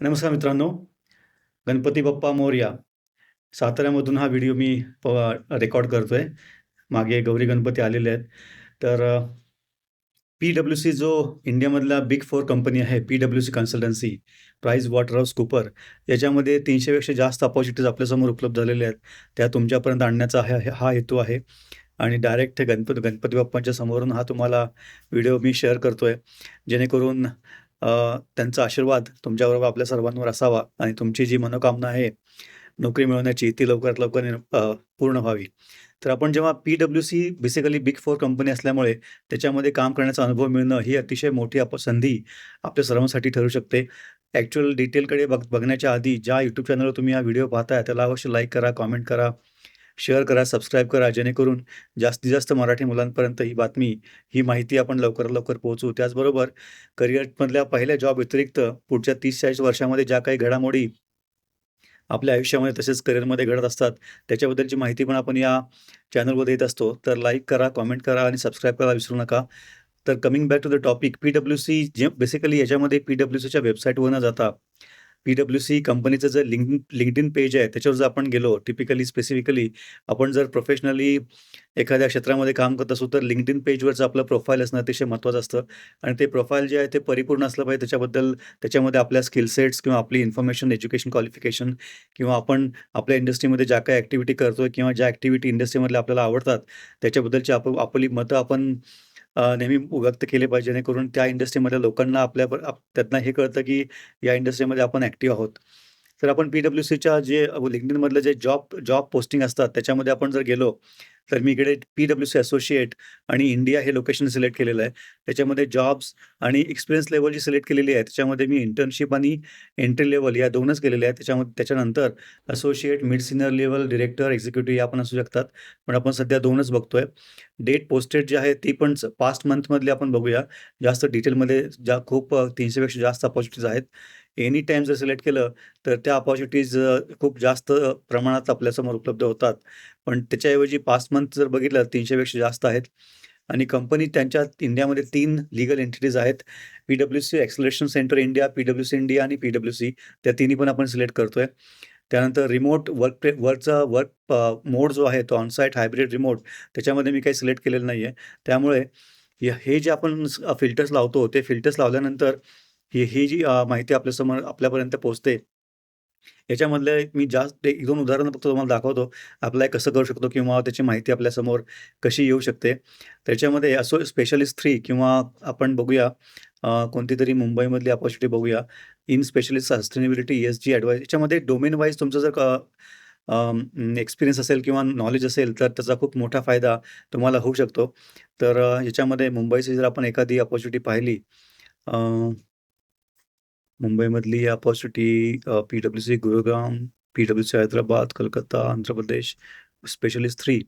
नमस्कार मित्रांनो. गणपती बाप्पा मोर्या साताऱ्यामधून हा व्हिडिओ मी प रेकॉर्ड करतो आहे मागे गौरी गणपती आलेले आहेत. तर पी-डब्ल्यू-सी जो इंडियामधला बिग फोर कंपनी आहे, P W C consultancy, Price Waterhouse Cooper याच्यामध्ये तीनशेपेक्षा जास्त अपॉर्च्युनिटीज आपल्यासमोर उपलब्ध झालेल्या आहेत. त्या तुमच्यापर्यंत आणण्याचा हा हा हेतू आहे आणि डायरेक्ट गणपती गणपती बाप्पांच्या समोरून हा तुम्हाला व्हिडिओ मी शेअर करतो आहे जेणेकरून त्यांचा आशीर्वाद तुमच्याबरोबर आपल्या सर्वांवर असावा आणि तुमची जी मनोकामना आहे नोकरी मिळवण्याची ती लवकरात लवकर पूर्ण व्हावी. तर आपण जेव्हा P W C basically big four company असल्यामुळे त्याच्यामध्ये काम करण्याचा अनुभव मिळणं ही अतिशय मोठी आप संधी आपल्या सर्वांसाठी ठरू शकते. ॲक्च्युअल डिटेलकडे बघ बघण्याच्या आधी ज्या यूट्यूब चॅनलवर तुम्ही हा व्हिडिओ पाहताय त्याला अवश्य लाईक करा, कॉमेंट करा, शेअर करा, सबस्क्राईब करा. जेणेकरून जास्तीत जास्त मराठी मुलांपर्यंत ही बातमी, ही माहिती आपण लवकरात लवकर पोहोचू त्याचबरोबर करिअरमधल्या पहिल्या जॉब व्यतिरिक्त पुढच्या 30-40 वर्षामध्ये ज्या काही घडामोडी आपल्या आयुष्यामध्ये तसेच करिअरमध्ये घडत असतात, त्याच्याबद्दलची माहिती पण आपण या चॅनलवर देत असतो. तर लाईक करा, कॉमेंट करा आणि सबस्क्राईब करायला विसरू नका. तर coming back to the topic P W C जे बेसिकली याच्यामध्ये पी-डब्ल्यू-सीच्या वेबसाईटवर न जाता पी-डब्ल्यू-सी कंपनीचं जर लिंक्ड LinkedIn पेज आहे त्याच्यावर जर आपण गेलो टिपिकली स्पेसिफिकली आपण जर प्रोफेशनली एखाद्या क्षेत्रामध्ये काम करत असू तर LinkedIn पेजवरचं आपलं प्रोफाईल असणं अतिशय महत्त्वाचं असतं. आणि ते प्रोफाईल जे आहे ते परिपूर्ण असलं पाहिजे. त्याच्याबद्दल त्याच्यामध्ये आपल्या स्किल सेट्स किंवा आपली इन्फॉर्मेशन, एज्युकेशन क्वालिफिकेशन किंवा आपण आपल्या इंडस्ट्रीमध्ये ज्या काही ॲक्टिव्हिटी करतोय किंवा ज्या ॲक्टिव्हिटी इंडस्ट्रीमधल्या आपल्याला आवडतात त्याच्याबद्दलची आप आपली मतं आपण अ, नेहमी व्यक्त केले पाहिजे. जेणेकरून त्या इंडस्ट्रीमधल्या लोकांना आपल्या आप त्यातनं हे कळतं की या इंडस्ट्रीमध्ये आपण ॲक्टिव्ह आहोत. तर आपण पी-डब्ल्यू-सीच्या जे LinkedInमधलं जे जॉब जॉब पोस्टिंग असतात त्याच्यामध्ये आपण जर गेलो तर मी इकडे पी-डब्ल्यू-सी असोसिएट आणि इंडिया हे लोकेशन सिलेक्ट केलेलं आहे. त्याच्यामध्ये जॉब्स आणि एक्सपिरियन्स लेवल जी सिलेक्ट केलेली आहे त्याच्यामध्ये मी इंटर्नशिप आणि एंट्री लेवल या दोनच केलेल्या आहेत. त्याच्यामध्ये त्याच्यानंतर associate, mid senior level director executive या पण असू शकतात. पण आपण सध्या दोनच बघतोय. डेट पोस्टेड जी आहे ती पण पास्ट मंथमधली आपण बघूया. जास्त डिटेलमध्ये ज्या खूप तीनशेपेक्षा जास्त अपॉर्च्युनिटीज आहेत. एनी टाईम जर सिलेक्ट केलं तर त्या अपॉर्च्युनिटीज खूप जास्त प्रमाणात आपल्यासमोर उपलब्ध होतात. पण त्याच्याऐवजी पाच मंथ जर बघितलं तीनशेपेक्षा जास्त आहेत आणि कंपनी त्यांच्या इंडियामध्ये तीन लीगल एंटिटीज आहेत. P W C acceleration centre India, P W C India आणि पी-डब्ल्यू-सी त्या तिन्ही पण आपण सिलेक्ट करतोय. त्यानंतर रिमोट वर्क पे वर्कचा वर्क मोड जो आहे तो ऑनसाईट हायब्रिड, रिमोट त्याच्यामध्ये मी काही सिलेक्ट केलेलं नाही आहे त्यामुळे हे हे जे आपण फिल्टर्स लावतो ते फिल्टर्स लावल्यानंतर ही ही जी माहिती आपल्यासमोर आपल्यापर्यंत पोहोचते. याच्यामधले मी जास्त 1-2 उदाहरणं फक्त तुम्हाला दाखवतो. अप्लाय कसं करू शकतो किंवा त्याची माहिती आपल्यासमोर कशी येऊ शकते. त्याच्यामध्ये असो स्पेशलिस्ट थ्री किंवा आपण बघूया कोणती कोणतीतरी मुंबईमधली अपॉर्च्युनिटी बघूया. इन स्पेशलिस्ट सस्टेनेबिलिटी, जी ॲडव्हाज याच्यामध्ये डोमेन वाईज तुमचं जर एक्सपिरियन्स असेल किंवा नॉलेज असेल तर त्याचा खूप मोठा फायदा तुम्हाला होऊ शकतो. तर याच्यामध्ये मुंबईची जर आपण एखादी अपॉर्च्युनिटी पाहिली मुंबईमधली opportunity uh, P W C Gurugram, P W C Hyderabad, Calcutta, Andhra Pradesh, specialist 3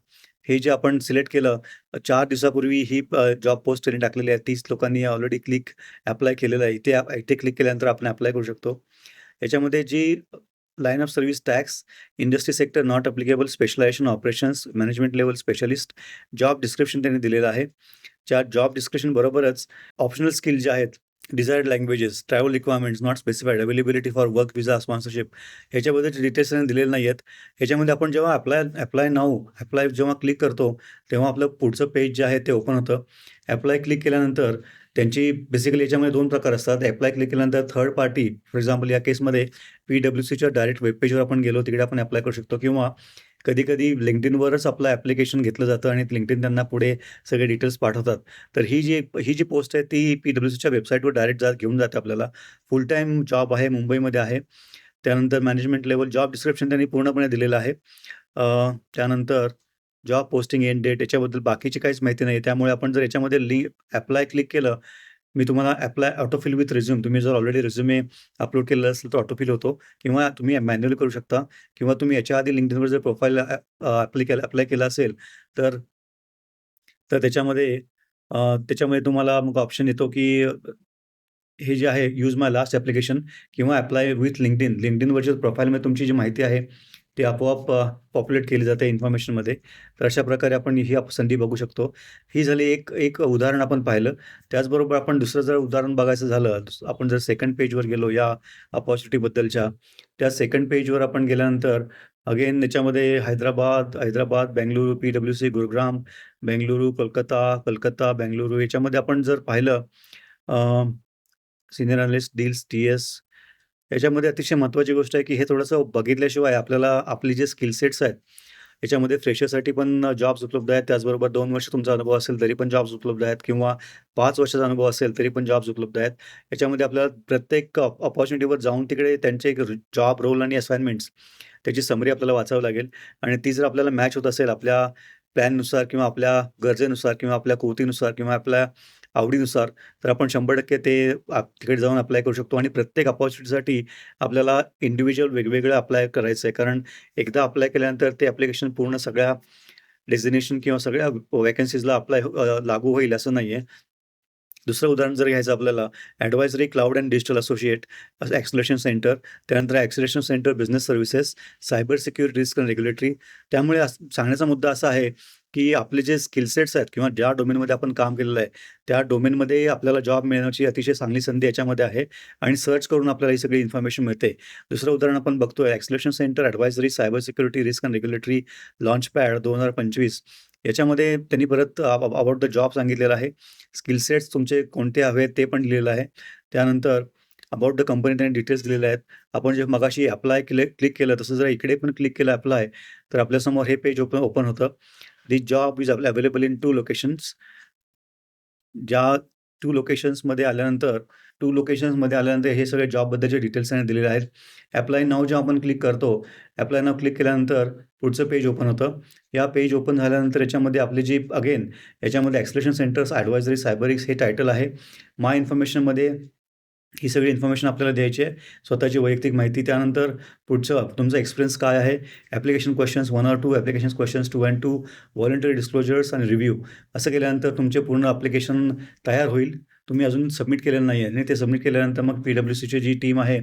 हे जे आपण सिलेक्ट केलं 4 दिवसापूर्वी ही अ, जॉब पोस्ट त्यांनी टाकलेली आहे. 30 लोकांनी ऑलरेडी क्लिक अप्लाय केलेलं आहे. इथे इथे क्लिक केल्यानंतर आपण अप्लाय करू शकतो. याच्यामध्ये जी line of service tax, industry sector not applicable, specialisation operations, management level specialist, job description त्यांनी दिलेलं आहे. ज्या जॉब डिस्क्रिप्शन बरोबरच ऑप्शनल स्किल जे आहेत, desired languages, travel requirements not specified, availability for work visa sponsorship ह्याच्याबद्दलचे details त्यांनी दिलेले नाही आहेत. ह्याच्यामध्ये आपण जेव्हा ॲप्लाय ॲप्लाय नाऊ ॲप्लाय जेव्हा क्लिक करतो तेव्हा आपलं पुढचं पेज जे आहे ते ओपन होतं. ॲप्लाय क्लिक केल्यानंतर त्यांची बेसिकली याच्यामध्ये दोन प्रकार असतात. ॲप्लाय क्लिक केल्यानंतर थर्ड पार्टी फॉर एक्झाम्पल या केसमध्ये पी-डब्ल्यू-सीच्या डायरेक्ट वेब पेजवर आपण गेलो तिकडे आपण अप्लाय करू शकतो किंवा कधी-कधी लिंक्डइनवरच आपलं ॲप्लिकेशन घेतलं जातं आणि लिंक्डइन त्यांना पुढे सगळे डिटेल्स पाठवतात. तर ही जी ही जी पोस्ट आहे ती पी-डब्ल्यू-सीच्या वेबसाईटवर डायरेक्ट जा घेऊन जाते आपल्याला. फुल टाईम जॉब आहे, मुंबईमध्ये आहे. त्यानंतर मॅनेजमेंट लेवल जॉब डिस्क्रिप्शन त्यांनी पूर्णपणे दिलेलं आहे. त्यानंतर जॉब पोस्टिंग एंड डेट याच्याबद्दल बाकीची काहीच माहिती नाही. त्यामुळे आपण जर याच्यामध्ये लिंक ॲप्लाय क्लिक केलं, मी तुम्हाला ॲप्लाय ऑटोफिल विथ रिझ्यूम तुम्ही जर ऑलरेडी रिझ्युमे अपलोड केलेलं असेल तर ऑटोफिल होतो. किंवा तुम्ही मॅन्युअली करू शकता. किंवा तुम्ही याच्या आधी लिंकडिनवर जर प्रोफाईल अप्लाय केलं केला ॲप्लाय केला असेल तर तर त्याच्यामध्ये त्याच्यामध्ये तुम्हाला मग ऑप्शन येतो की हे जे आहे यूज माय लास्ट ॲप्लिकेशन किंवा ॲप्लाय विथ लिंकडिन लिंकडिनवरच्या प्रोफाईलमध्ये तुमची जी माहिती आहे ती आपोआप पॉप्युलेट केली जाते इन्फॉर्मेशनमध्ये तर अशा प्रकारे आपण ही आप संधी बघू शकतो. ही झाली एक एक उदाहरण आपण पाहिलं. त्याचबरोबर आपण दुसरं जर उदाहरण बघायचं झालं आपण जर सेकंड पेजवर गेलो या अपॉर्च्युनिटीबद्दलच्या त्या सेकंड पेजवर आपण गेल्यानंतर अगेन याच्यामध्ये Hyderabad Hyderabad Bengaluru P W C Gurugram Bengaluru Kolkata Calcutta Bengaluru याच्यामध्ये आपण जर पाहिलं senior analyst deals T S याच्यामध्ये अतिशय महत्त्वाची गोष्ट आहे की हे थोडंसं बघितल्याशिवाय आपल्याला आपली जे स्किल सेट्स आहेत याच्यामध्ये फ्रेशरसाठी पण जॉब्स उपलब्ध आहेत. त्याचबरोबर दोन वर्ष तुमचा अनुभव असेल तरी पण जॉब्स उपलब्ध आहेत किंवा पाच वर्षाचा अनुभव असेल तरी पण जॉब्स उपलब्ध आहेत. याच्यामध्ये आपल्याला प्रत्येक अपॉर्च्युनिटीवर जाऊन तिकडे त्यांचे एक जॉब रोल आणि असाइनमेंट्स त्याची समरी आपल्याला वाचावं लागेल. आणि ती जर आपल्याला मॅच होत असेल आपल्या प्लॅननुसार किंवा आपल्या गरजेनुसार किंवा आपल्या कृतीनुसार किंवा आपल्या आवडीनुसार तर आपण शंभर टक्के ते आप तिकडे जाऊन अप्लाय करू शकतो आणि प्रत्येक अपॉर्च्युनिटीसाठी आपल्याला इंडिव्हिज्युअल वेगवेगळं अप्लाय करायचं आहे कारण एकदा अप्लाय केल्यानंतर ते ॲप्लिकेशन पूर्ण सगळ्या डेस्टिनेशन किंवा सगळ्या वॅकन्सीजला हो, अप्लाय लागू होईल असं नाही आहे दुसरं उदाहरण जर घ्यायचं आपल्याला advisory cloud and digital associate acceleration centre त्यानंतर acceleration centre business services cyber security risk and regulatory त्यामुळे सांगण्याचा मुद्दा असा आहे की आपले जे स्किल सेट्स आहेत किंवा ज्या डोमेनमध्ये आपण काम केलेलं आहे त्या डोमेनमध्ये आपल्याला जॉब मिळण्याची अतिशय चांगली संधी याच्यामध्ये आहे आणि सर्च करून आपल्याला ही सगळी इन्फॉर्मेशन मिळते. दुसरं उदाहरण आपण बघतोय acceleration centre advisory cyber security risk and regulatory launch pad दोन हजार पंचवीस याच्यामध्ये त्यांनी परत अबाउट द जॉब सांगितलेलं आहे. स्किल सेट्स तुमचे कोणते हवे ते पण लिहिलेलं आहे. त्यानंतर अबाउट द कंपनी त्यांनी डिटेल्स दिलेले आहेत. आपण जे मगाशी अप्लाय केले क्लिक केलं तसं जर इकडे पण क्लिक केलं अप्लाय तर आपल्यासमोर हे पेज ओपन ओपन होतं. This job is available in two locations ज्या टू लोकेशन्समध्ये आल्यानंतर टू लोकेशन्समध्ये आल्यानंतर हे सगळे जॉबबद्दलचे डिटेल्स त्यांनी दिलेले आहेत. ॲप्लाय नाव जेव्हा आपण क्लिक करतो ॲप्लाय नाव क्लिक केल्यानंतर पुढचं पेज ओपन होतं. या पेज ओपन झाल्यानंतर याच्यामध्ये आपले जी अगेन याच्यामध्ये ॲक्सलेशन सेंटर्स ॲडवायझरी सायबरिक्स हे टायटल आहे. माय इन्फॉर्मेशनमध्ये ही सगळी इन्फॉर्मेशन आपल्याला द्यायची आहे. स्वतःची वैयक्तिक माहिती त्यानंतर पुढचं तुमचा एक्सपिरियन्स काय आहे? Application questions one or two application questions two and two voluntary disclosures आणि रिव्ह्यू असं केल्यानंतर तुमचे पूर्ण ॲप्लिकेशन तयार होईल. तुम्ही अजून सबमिट केलेलं नाही आहे आणि ते सबमिट केल्यानंतर मग पी डब्ल्यू सीची जी टीम आहे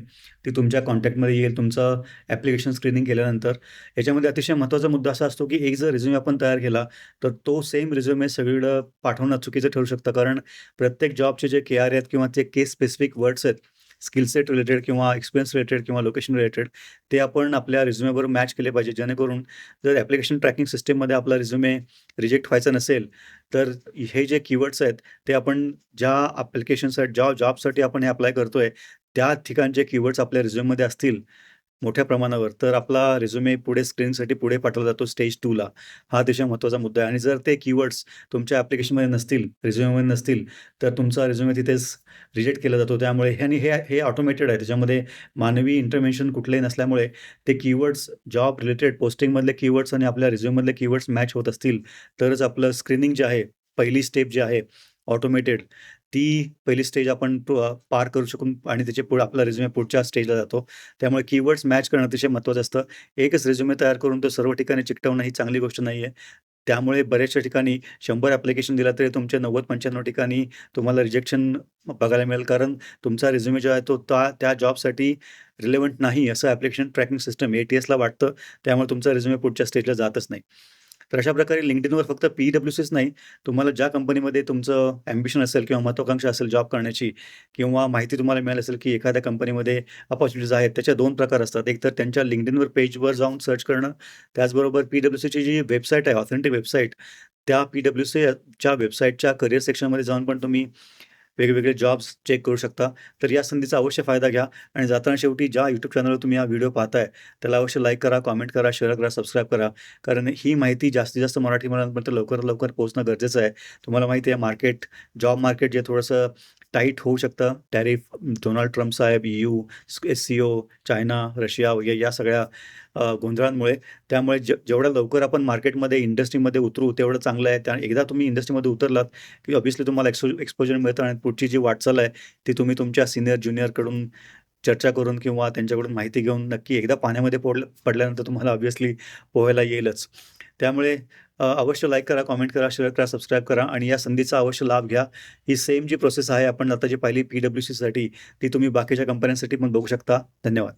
ती तुमच्या कॉन्टॅक्टमध्ये येईल. तुमचं ॲप्लिकेशन स्क्रीनिंग केल्यानंतर. याच्यामध्ये अतिशय महत्त्वाचा मुद्दा असा असतो की एक जर रिझ्युमे आपण तयार केला तर तो सेम रिझ्युमे सगळीकडं पाठवणं चुकीचं ठरू शकतं. कारण प्रत्येक जॉबचे जे के आर आहेत किंवा ते केस स्पेसिफिक वर्ड्स आहेत स्किल सेट रिलेटेड किंवा एक्सपिरियन्स रिलेटेड किंवा लोकेशन रिलेटेड ते आपण आपल्या रिझ्युमेबरोबर मॅच केले पाहिजे. जेणेकरून जर ॲप्लिकेशन ट्रॅकिंग सिस्टीममध्ये आपला रिझ्युमे रिजेक्ट व्हायचा नसेल तर हे जे कीवर्ड्स आहेत ते आपण ज्या ॲप्लिकेशनसाठी ज्या जॉबसाठी आपण हे अप्लाय करतोय त्या ठिकाणचे कीवर्ड्स आपल्या रिझ्युममध्ये असतील. मोठ्या प्रमाणावर तर आपला रिझ्युमे पुढे स्क्रीनसाठी पुढे पाठवला जातो स्टेज टूला हा अतिशय महत्त्वाचा मुद्दा आहे. आणि जर ते कीवर्ड्स तुमच्या ॲप्लिकेशनमध्ये नसतील रिझ्युमेमध्ये नसतील तर तुमचा रिझ्युमे तिथेच रिजेक्ट केला जातो. त्यामुळे हे आणि हे हे ऑटोमेटेड आहे. त्याच्यामध्ये मानवी इंटरव्हेन्शन कुठलेही नसल्यामुळे ते कीवर्ड्स जॉब रिलेटेड पोस्टिंगमधले कीवर्ड्स आणि आपल्या रिझ्युममधले कीवर्ड्स मॅच होत असतील. तरच आपलं स्क्रीनिंग जे आहे पहिली स्टेप जी आहे ऑटोमेटेड ती पहिली स्टेज आपण पार करू शकून आणि त्याचे पुढे आपला रेझ्युमे पुढच्या स्टेजला जातो. त्यामुळे कीवर्ड्स मॅच करणं अतिशय महत्त्वाचं असतं. एकच रेझ्युमे तयार करून तो सर्व ठिकाणी चिकटवणं ही चांगली गोष्ट नाही आहे त्यामुळे बऱ्याचशा ठिकाणी शंभर ॲप्लिकेशन दिला तरी तुमच्या नव्वद पंच्याण्णव ठिकाणी तुम्हाला रिजेक्शन बघायला मिळेल. कारण तुमचा रिझ्युमे जो आहे तो त्या त्या जॉबसाठी रिलेवंट नाही असं application tracking system A T एसला वाटतं. त्यामुळे तुमचा रिझ्युमे पुढच्या स्टेजला जातच नाही. तर अशा प्रकारे लिंक्डइनवर फक्त पी डब्ल्यू सीच नाही तुम्हाला ज्या कंपनीमध्ये तुमचं ॲम्बिशन असेल किंवा महत्त्वाकांक्षा असेल जॉब करण्याची किंवा माहिती तुम्हाला मिळाली असेल की एखाद्या कंपनीमध्ये अपॉर्च्युनिटीज आहेत त्याच्या दोन प्रकार असतात. एक तर त्यांच्या लिंक्डइनवर पेजवर जाऊन सर्च करणं त्याचबरोबर पी डब्ल्यू सीची जी वेबसाईट आहे ऑथेंटिक वेबसाईट त्या पी डब्ल्यू सीच्या वेबसाईटच्या करिअर सेक्शनमध्ये जाऊन पण तुम्ही वेगवेगळे जॉब्स चेक करू शकता. तर या संधीचा अवश्य फायदा घ्या आणि जाताना शेवटी ज्या यूट्यूब चॅनलवर तुम्ही हा व्हिडिओ पाहताय त्याला अवश्य लाईक करा कॉमेंट करा शेअर करा सबस्क्राईब करा. कारण ही माहिती जास्तीत जास्त मराठी मुलांपर्यंत लवकरात लवकर पोहोचणं गरजेचं आहे. तुम्हाला माहिती आहे मार्केट जॉब मार्केट जे थोडंसं टाईट होऊ शकतं. टॅरिफ डोनाल्ड ट्रम्प साहेब U S C O China Russia वगैरे या सगळ्या गोंधळांमुळे. त्यामुळे जे जेवढ्या लवकर आपण मार्केटमध्ये इंडस्ट्रीमध्ये उतरू तेवढं चांगलं आहे. त्या एकदा तुम्ही इंडस्ट्रीमध्ये उतरलात की ऑब्विसली तुम्हाला एक्सो एक्सपोजर मिळतं आणि पुढची जी वाटचाल आहे ती तुम्ही तुमच्या सिनियर ज्युनियरकडून चर्चा करून किंवा त्यांच्याकडून माहिती घेऊन नक्की एकदा पाण्यामध्ये पडलं पडल्यानंतर तुम्हाला ऑब्व्हियसली पोहायला येईलच. त्यामुळे अवश्य लाईक करा कॉमेंट करा शेअर करा सबस्क्राईब करा आणि या संधीचा अवश्य लाभ घ्या. ही सेम जी प्रोसेस आहे आपण आता जी पाहिली पी डब्ल्यू सीसाठी ती तुम्ही बाकीच्या कंपन्यांसाठी पण बघू शकता. धन्यवाद.